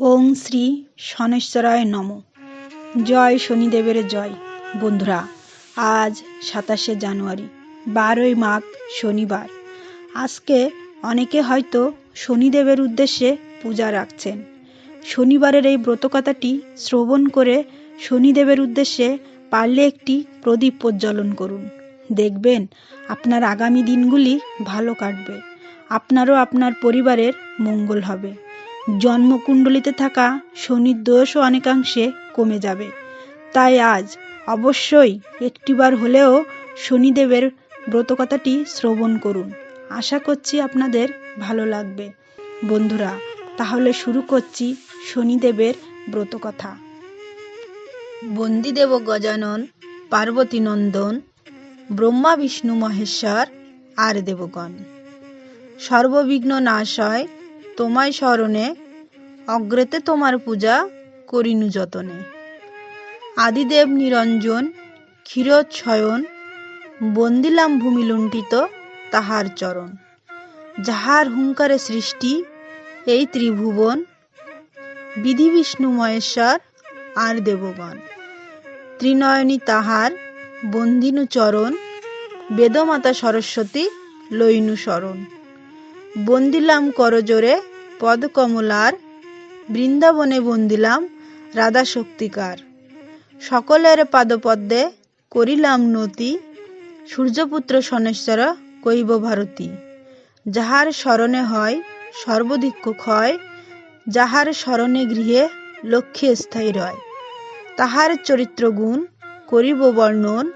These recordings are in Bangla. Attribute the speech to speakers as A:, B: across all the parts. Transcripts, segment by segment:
A: ওং শ্রী শনেশ্বরায় নম। জয় শনিদেবের জয়। বন্ধুরা, আজ সাতাশে জানুয়ারি, বারোই মাঘ শনিবার। আজকে অনেকে হয়তো শনিদেবের উদ্দেশ্যে পূজা রাখছেন। শনিবারের এই ব্রতকথাটি শ্রবণ করে শনিদেবের উদ্দেশ্যে পারলে একটি প্রদীপ প্রজ্বলন করুন। দেখবেন আপনার আগামী দিনগুলি ভালো কাটবে। আপনারও আপনার পরিবারের মঙ্গল হবে। জন্মকুণ্ডলিতে থাকা শনির দোষও অনেকাংশে কমে যাবে। তাই আজ অবশ্যই একটিবার হলেও শনিদেবের ব্রতকথাটি শ্রবণ করুন। আশা করছি আপনাদের ভালো লাগবে। বন্ধুরা, তাহলে শুরু করছি শনিদেবের ব্রতকথা। বন্দিদেব গজানন, পার্বতী নন্দন, ব্রহ্মা, বিষ্ণু, মহেশ্বর, আর দেবগণ। সর্ববিঘ্ন নাশ হয় তোমায় স্মরণে অগ্রেতে তোমার পূজা করিনু যতনে। আদিদেব নিরঞ্জন ক্ষীরোচ্ছয়ন বন্দিলাম ভূমি লুণ্ঠিত তাহার চরণ। যাহার হুঙ্কারে সৃষ্টি এই ত্রিভুবন, বিধি বিষ্ণু মহেশ্বর আর দেবগণ। ত্রিনয়নী তাহার বন্দিনু চরণ, বেদমাতা সরস্বতী লইনু শরণ। বন্দিলাম করজোরে পদকমলার, বৃন্দাবনে বন্দিলাম রাধা শক্তিকার সকলের পাদপদ্মে করিলাম নতি, সূর্যপুত্র সনেশ্বর কৈব ভারতী। যাহার স্মরণে হয় সর্বদিক্ষ ক্ষয়, যাহার স্মরণে গৃহে লক্ষ্যে স্থায়ী রয়। তাহার চরিত্র গুণ করিব বর্ণন,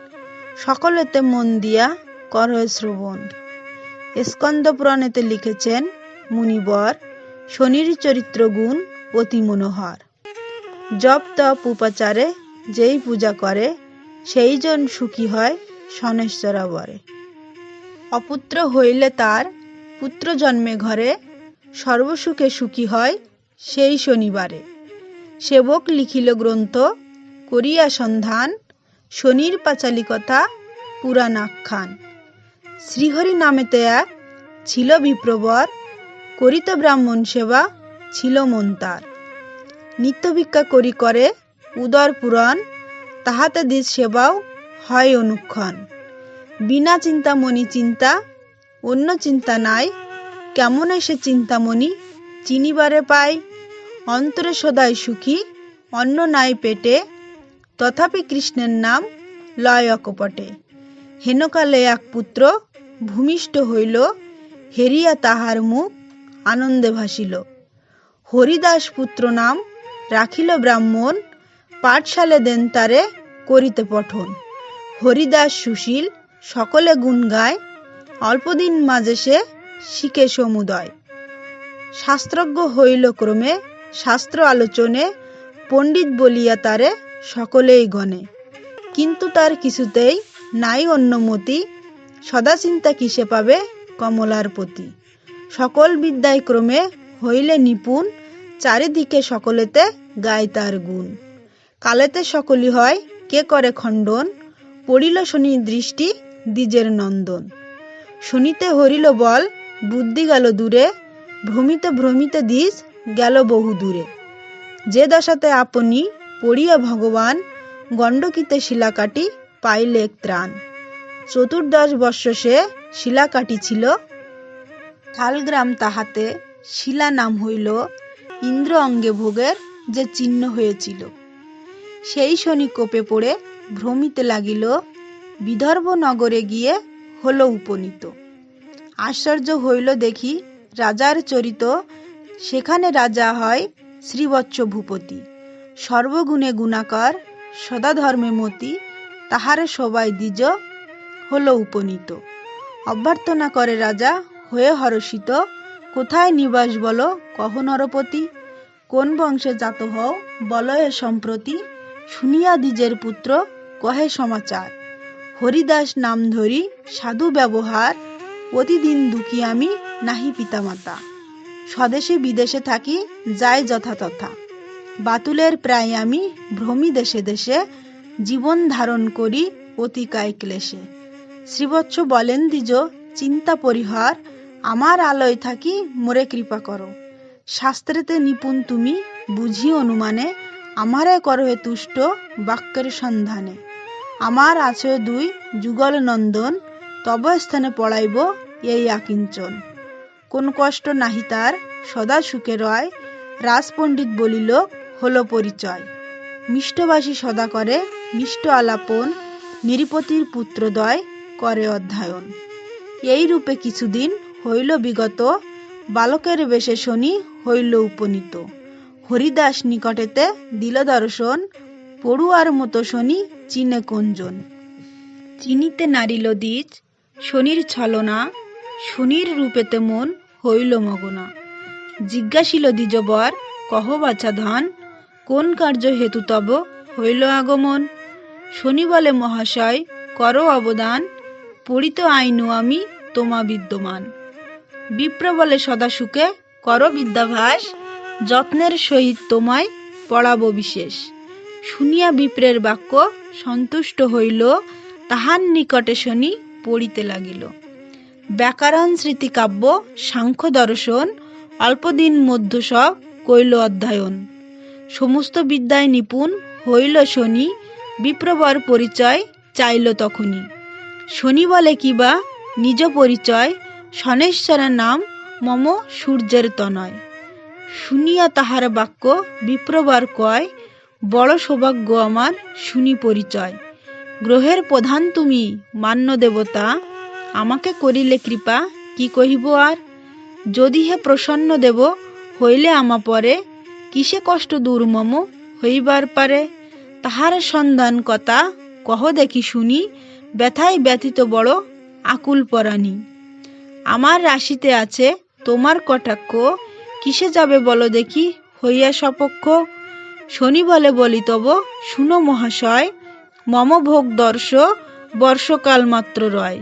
A: সকলেতে মন দিয়া কর শ্রবণ। স্কন্দ পুরাণেতে লিখেছেন মুনিবর, শনির চরিত্র গুণ অতি মনোহর। জপ তপ উপাচারে যেই পূজা করে, সেই জন সুখী হয় শনেশ্বরাবরে। অপুত্র হইলে তার পুত্র জন্মে ঘরে, সর্বসুখে সুখী হয় সেই শনিবারে। সেবক লিখিল গ্রন্থ, করিয়া সন্ধান, শনির পাঁচালী কথা পুরাণ আখ্যান শ্রীহরি নামেতে এক ছিল বিপ্রবর, করিত ব্রাহ্মণ সেবা ছিল মন তার নিত্য ভিক্ষা করি করে উদর পুরাণ, তাহাতে দিস সেবাও হয় অনুক্ষণ। বিনা চিন্তামণি চিন্তা, অন্য চিন্তা নাই, কেমন এসে চিন্তামণি চিনিবারে পাই অন্তরে সদাই সুখী, অন্ন নাই পেটে, তথাপি কৃষ্ণের নাম লয় অকপটে হেনকালে এক পুত্র ভূমিষ্ঠ হইল, হেরিয়া তাহার মুখ আনন্দে ভাসিল। হরিদাস পুত্র নাম রাখিল ব্রাহ্মণ, পাঠশালে দেন তারে করিতে পঠন। হরিদাস সুশীল, সকলে গুণ গায়, অল্পদিন মাঝে সে শিখে সমুদয়। শাস্ত্রজ্ঞ হইল ক্রমে শাস্ত্র আলোচনে, পণ্ডিত বলিয়া তারে সকলেই গণে। কিন্তু তার কিছুতেই নাই অন্যমতি সদা চিন্তা কিসে পাবে কমলার প্রতি? সকল বিদ্যায় ক্রমে হইলে নিপুণ, চারিদিকে সকলেতে গায় তার গুণ। কালেতে সকলি হয়, কে করে খণ্ডন? পড়িল শনি দৃষ্টি, দ্বিজের নন্দন। শুনিতে হরিল বল, বুদ্ধি গেল দূরে, ভ্রমিতে ভ্রমিতে দিস গেল বহু দূরে। যে দশাতে আপনি পড়িয়া ভগবান, গণ্ডকিতে শিলা কাটি পাইলে ত্রাণ। চতুর্দশ বর্ষ সে শিলা কাটিছিল শালগ্রাম তাহাতে শিলা নাম হইল ইন্দ্র অঙ্গে ভোগের যে চিহ্ন হয়েছিল। সেই শনি কোপে পড়ে ভ্রমিতে লাগিল বিদর্ভ নগরে গিয়ে হল উপনীত। আশ্চর্য হইল দেখি রাজার চরিত, সেখানে রাজা হয় শ্রীবৎস ভূপতি সর্বগুণে গুণাকর সদা ধর্মে মতি, তাহারে সবাই দ্বিজ হলো উপনীত। অভ্যর্থনা করে রাজা, হয়ে হরষিত, কোথায় নিবাস বলো? কহ নরপতি, কোন বংশে জাত হও? বলয়ে সম্প্রতি, শুনিয়া দ্বিজের পুত্র, কহে সমাচার। হরিদাস নাম ধরি, সাধু ব্যবহার, প্রতিদিন দুঃখী আমি, নাহি পিতামাতা। স্বদেশে বিদেশে থাকি যায় যথাতথা বাতুলের প্রায় আমি, ভ্রমি দেশে দেশে, জীবন ধারণ করি অতিকায় ক্লেশে। শ্রীবৎস বলেন, দ্বিজ, চিন্তা, পরিহার, আমার আলোয় থাকি, মোরে কৃপা করো। শাস্ত্রেতে নিপুণ তুমি, বুঝি অনুমানে, আমারে করহে তুষ্ট বাক্যের সন্ধানে। আমার আছে দুই, যুগল নন্দন, তব স্থানে পড়াইব এই আকিঞ্চন। কোন কষ্ট নাহি তার, সদা সুখে রয়, রাজপণ্ডিত বলিল, হলো পরিচয়। মিষ্টবাসী সদা করে, মিষ্ট আলাপন, নিরিপতির পুত্রদয় করে অধ্যয়ন। এই রূপে কিছুদিন হইল বিগত বালকের বেশে শনি হইল উপনীত। হরিদাস নিকটেতে দিল দর্শন, পড়ুয়ার মতো শনি চিনে কোনজন চিনিতে নারিল দ্বিজ, শনির ছলনা, শনির রূপেতে মন হইল মগনা। জিজ্ঞাসিল দ্বিজবর, কহ বাছা ধন, কোন কার্য হেতু তব হইল আগমন? শনি বলে, মহাশয়, করো অবদান পড়িত আইনু আমি তোমা বিদ্যমান। বিপ্র বলে সদা সুখে করো বিদ্যাভাস, যত্নের সহিত তোমায় পড়াব বিশেষ। শুনিয়া বিপ্রের বাক্য সন্তুষ্ট হইল, তাহার নিকটে শনি পড়িতে লাগিল। ব্যাকরণ স্মৃতিকাব্য, সাংখ্য দর্শন, অল্পদিন মধ্য সব কইল অধ্যয়ন। সমস্ত বিদ্যায় নিপুণ হইল শনি, বিপ্রবর পরিচয় চাইল তখনই। শনি বলে কিবা নিজ পরিচয়, শনেশ্বরের নাম মম সূর্যের তনয় শুনিয়া তাহার বাক্য বিপ্রবার কয়, বড় সৌভাগ্য আমার শুনি পরিচয়। গ্রহের প্রধান তুমি, মান্য দেবতা। আমাকে করিলে কৃপা, কি কহিব আর? যদি হে প্রসন্ন দেব, হইলে আমা পরে। কিসে কষ্ট দূর মম, হইবার পারে? তাহার সন্ধান কথা কহ দেখি শুনি ব্যথায় ব্যথিত বড় আকুল পরাণী। আমার রাশিতে আছে, তোমার কটাক্ষ, কিসে যাবে বলো দেখি, হইয়া সপক্ষ। শনি বলে বলি তব, শুনো মহাশয়, মম ভোগ দর্শ, বর্ষকাল মাত্র রয়।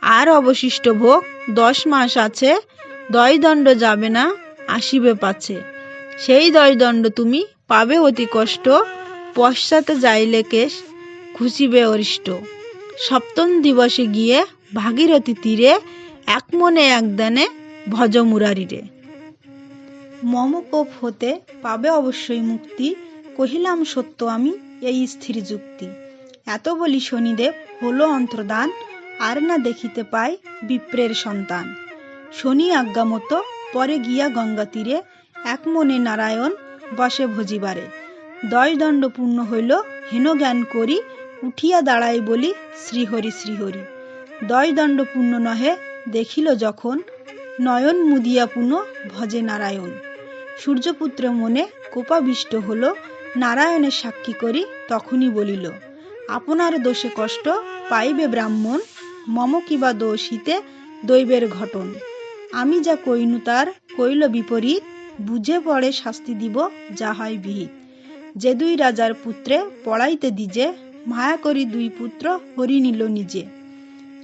A: আর অবশিষ্ট ভোগ, দশ মাস আছে, দয়দণ্ড যাবে না, আসিবে পাছে। সেই দয়দণ্ড তুমি পাবে অতি কষ্ট, পশ্চাতে যাইলে কেশ খুশিবে অরিষ্ট। সপ্তম দিবসে গিয়ে ভাগীরথী তীরে এক মনে একদানে ভজ মুরারিরে মমকোপ হতে পাবে অবশ্যই মুক্তি, কহিলাম, সত্য আমি, এই স্থির যুক্তি। এত বলি শনিদেব, হলো অন্তর্দান আর না দেখিতে পাই বিপ্রের সন্তান। শনি আজ্ঞা মতো পরে গিয়া গঙ্গা তীরে এক মনে নারায়ণ বসে ভজিবারে। দয়দণ্ড পূর্ণ হইল হেন জ্ঞান করি উঠিয়া দাঁড়াই বলি, শ্রীহরি শ্রীহরি দয়দণ্ড পূর্ণ নহে, দেখিল যখন নয়ন মুদিয়া পুনঃ ভজে নারায়ণ। সূর্যপুত্র মনে কোপাবিষ্ট হল, নারায়ণের সাক্ষী করি তখনই বলিল, আপনার দোষে কষ্ট পাইবে ব্রাহ্মণ, মম কিবা দোষ হিতে দৈবের ঘটন। আমি যা কইনু তার কইল বিপরীত, বুঝে পড়ে শাস্তি দিব যা হয় বিহিত। যে দুই রাজার পুত্রে পড়াইতে দিজে মায়া করি দুই পুত্র হরি নিল নিজে।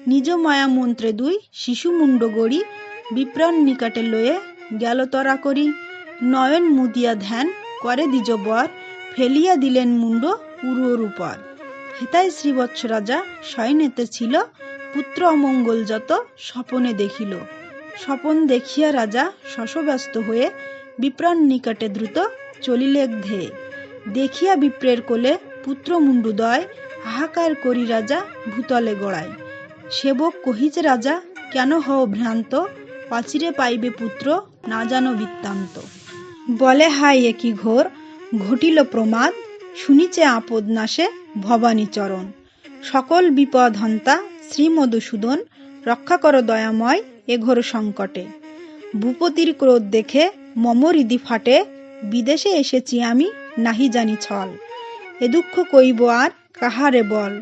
A: নিজ মায়া মন্ত্রে দুই শিশু মুন্ড গড়ি, বিপ্রাণ নিকটে লয়ে গেল তরা করি। নয়ন মুদিয়া ধ্যান করে দিজ বর, ফেলিয়া দিলেন মুন্ড উড়ুর উপর। হেতায় শ্রীবৎস রাজা শয়নেতে ছিল, পুত্র অমঙ্গল যত স্বপনে দেখিল। স্বপন দেখিয়া রাজা শশব্যস্ত হয়ে বিপ্রাণ নিকটে দ্রুত চলিলেক ধেয়ে দেখিয়া বিপ্রের কোলে পুত্র মুন্ডুদয় হাহাকার করি রাজা ভূতলে গড়ায়। সেবক কহিছে রাজা, কেন হও ভ্রান্ত? অচিরে পাইবে পুত্র, না জানো বৃত্তান্ত। বলে হাই একই ঘোর, ঘটিল প্রমাদ, শুনিছে আপদ নাশে ভবানী চরণ সকল বিপদ হন্তা শ্রীমধুসূদন, রক্ষা কর দয়াময় এ ঘোর সংকটে। ভূপতির ক্রোধ দেখে মম ফাটে, বিদেশে এসেছি আমি, নাহি জানি ছল। এ দুঃখ কইব আর কাহারে বল?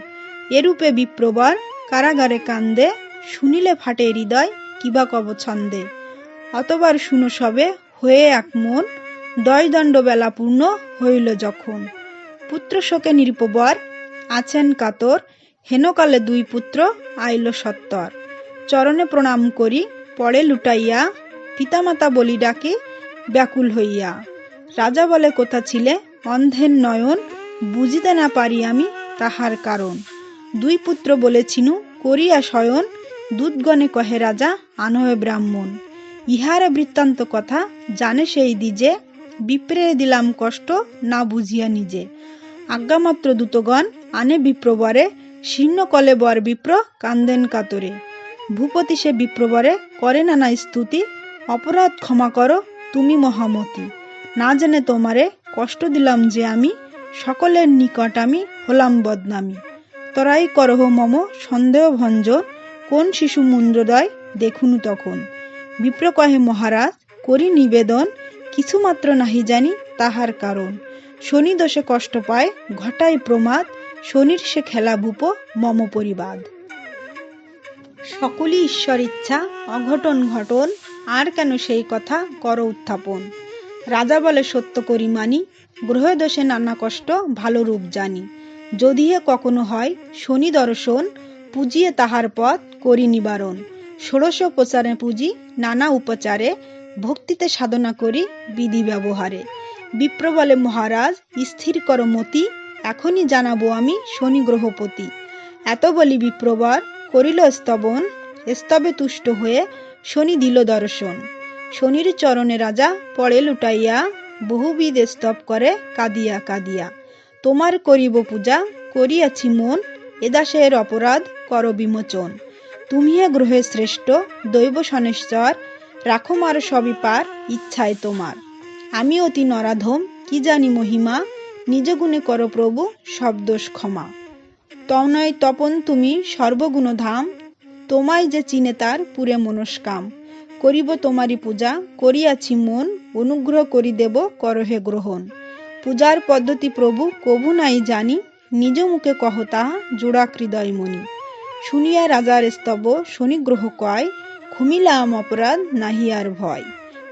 A: এরূপে বিপ্রবর কারাগারে কান্দে, শুনিলে ফাটে হৃদয় কিবা কব ছন্দে? অতবার শুনো সবে, হয়ে এক মন দয়দণ্ড বেলা হইল যখন। পুত্র শোকে নিরুপবর, আছেন কাতর, হেনকালে দুই পুত্র আইল সত্তর। চরণে প্রণাম করি পড়ে লুটাইয়া, পিতামাতা বলি ডাকে, ব্যাকুল হইয়া। রাজা বলে, কোথা ছিলে? অন্ধের নয়ন বুঝিতে না পারি আমি তাহার কারণ। দুই পুত্র বলেছিনু, করিয়া শয়ন, দুধগণে কহে রাজা আনহে ব্রাহ্মণ। ইহার বৃত্তান্ত কথা জানে সেই দিজে বিপ্রে দিলাম কষ্ট না বুঝিয়া নিজে। আজ্ঞামাত্র দূতগণ আনে বিপ্রবরে, শীর্ণ কলে বর বিপ্র কান্দেন কাতরে। ভূপতি সে বিপ্রবরে, করে না না স্তুতি, অপরাধ ক্ষমা করো, তুমি মহামতি। না জেনে তোমারে কষ্ট দিলাম যে আমি সকলের নিকট আমি হলাম বদনামি। তরাই করহ মম সন্দেহ ভঞ্জন কোন শিশু মুন্দ্রদয় দেখুনু তখন। বিপ্র কহে, মহারাজ, করি নিবেদন কিছুমাত্র নাহি জানি তাহার কারণ। শনি দোষে কষ্ট পায়, ঘটায় প্রমাদ, শনির সে খেলা ভূপ, মম পরিবাদ। সকলই ঈশ্বর ইচ্ছা, অঘটন ঘটন, আর কেন সেই কথা কর উত্থাপন। রাজা বলে, সত্য করি মানি গ্রহ দোষে নানা কষ্ট, ভালো রূপ জানি। যদি এ কখনো হয়, শনি দর্শন, পুজিয়ে তাহার পথ করি নিবারণ। ষোড়শ প্রচারে পুঁজি, নানা উপচারে, ভক্তিতে সাধনা করি বিধি ব্যবহারে। বিপ্র বলে মহারাজ, স্থির কর মতি, এখনই জানাব আমি শনি গ্রহপতি। এত বলি বিপ্রবর, করিল স্তবন, স্তবে তুষ্ট হয়ে শনি দিল দর্শন। শনির চরণে রাজা পড়ে লুটাইয়া বহুবিধ স্তব করে কাঁদিয়া কাঁদিয়া। তোমার করিব পূজা, করিয়াছি মন এদাসের অপরাধ কর বিমোচন। তুমি হে গ্রহে শ্রেষ্ঠ, দৈব সনেশ্বর রাখো মার সবই পার ইচ্ছায় তোমার। আমি অতি নরাধম, কি জানি মহিমা, নিজ গুণে কর প্রভু, সব দোষ ক্ষমা। তনয় তপন তুমি সর্বগুণ ধাম তোমায় যে চিনে তার পুরে মনস্কাম। করিব তোমারি পূজা, করিয়াছি মন, অনুগ্রহ করি দেব করহে গ্রহণ। পূজার পদ্ধতি প্রভু, কভু নাই জানি, নিজ মুখে কহ তাহা, জোড়া হৃদয় মনি। শুনিয়া রাজার স্তব শনি গ্রহ কয় খুমিলাম অপরাধ নাহিয়ার ভয়।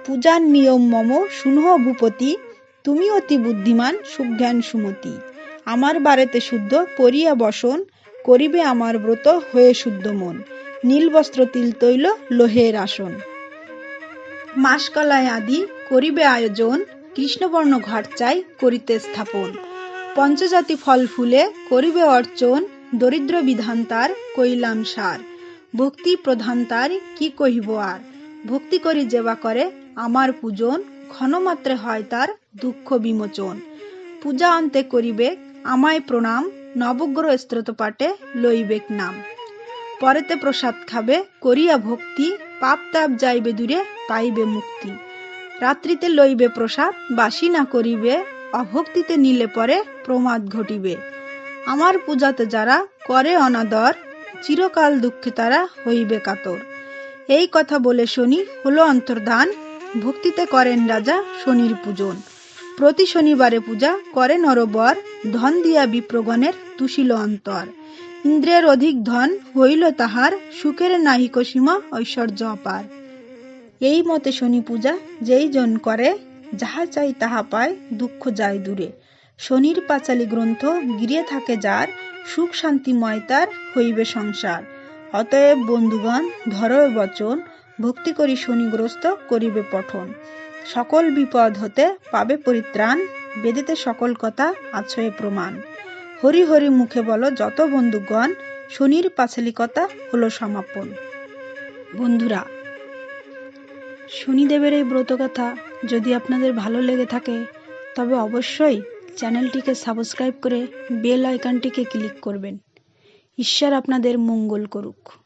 A: পূজার নিয়ম মম, শুনহ ভূপতি, তুমি অতি বুদ্ধিমান, সুজ্ঞান সুমতি। আমার বাড়িতে শুদ্ধ, পরিয়া বসন, করিবে আমার ব্রত, হয়ে শুদ্ধ মন। নীল বস্ত্র তিল তৈল, লোহের আসন। মাসকলায় আদি করিবে আয়োজন কৃষ্ণবর্ণ ঘট চাই করিতে স্থাপন। পঞ্চজাতি ফল ফুলে করিবে অর্চন, দরিদ্র বিধান তার কইলাম সার। ভক্তি প্রধান তার কি কহিব আর? ভক্তি করি যেবা করে আমার পূজন ক্ষণমাত্রে হয় তার দুঃখ বিমোচন। পূজা অন্তে করিবে, আমায় প্রণাম, নবগ্রহ পাঠে লইবেক নাম। পরেতে প্রসাদ খাবে, করিয়া ভক্তি, পাপ তাপ যাইবে দূরে, পাইবে মুক্তি। রাত্রিতে লইবে প্রসাদ, বাসি না করিবে, অভক্তিতে নিলে পরে প্রমাদ ঘটিবে। আমার পূজাতে যারা করে অনাদর, চিরকাল দুঃখে তারা হইবে কাতর। এই কথা বলে শনি, হলো অন্তর্ধান, ভক্তিতে করেন রাজা শনির পূজন। প্রতি শনিবারে পূজা করে নরবর, ধন দিয়া বিপ্রগণের তুষিল অন্তর। ইন্দ্রের অধিক ধন হইল তাহার সুখের নাহিক সীমা ঐশ্বর্য অপার। এই মতে শনি পূজা যেই জন করে, যাহা চাই তাহা পায়, দুঃখ যায় দূরে। শনির পাঁচালী গ্রন্থ গিরিয়ে থাকে যার সুখ শান্তিময় তার হইবে সংসার। অতএব বন্ধুগণ, ধর বচন, ভক্তি করি শনিগ্রস্ত করিবে পঠন। সকল বিপদ হতে পাবে পরিত্রাণ, বেদেতে সকল কথা আছয়ে প্রমাণ। হরি হরি মুখে বলো যত বন্ধুগণ, শনির পাঁচালিকতা হলো সমাপন। বন্ধুরা, শনিদেবের এই ব্রতকথা যদি আপনাদের ভালো লেগে থাকে, তবে অবশ্যই চ্যানেলটিকে সাবস্ক্রাইব করে বেল আইকনটিকে ক্লিক করবেন। ঈশ্বর আপনাদের মঙ্গল করুক।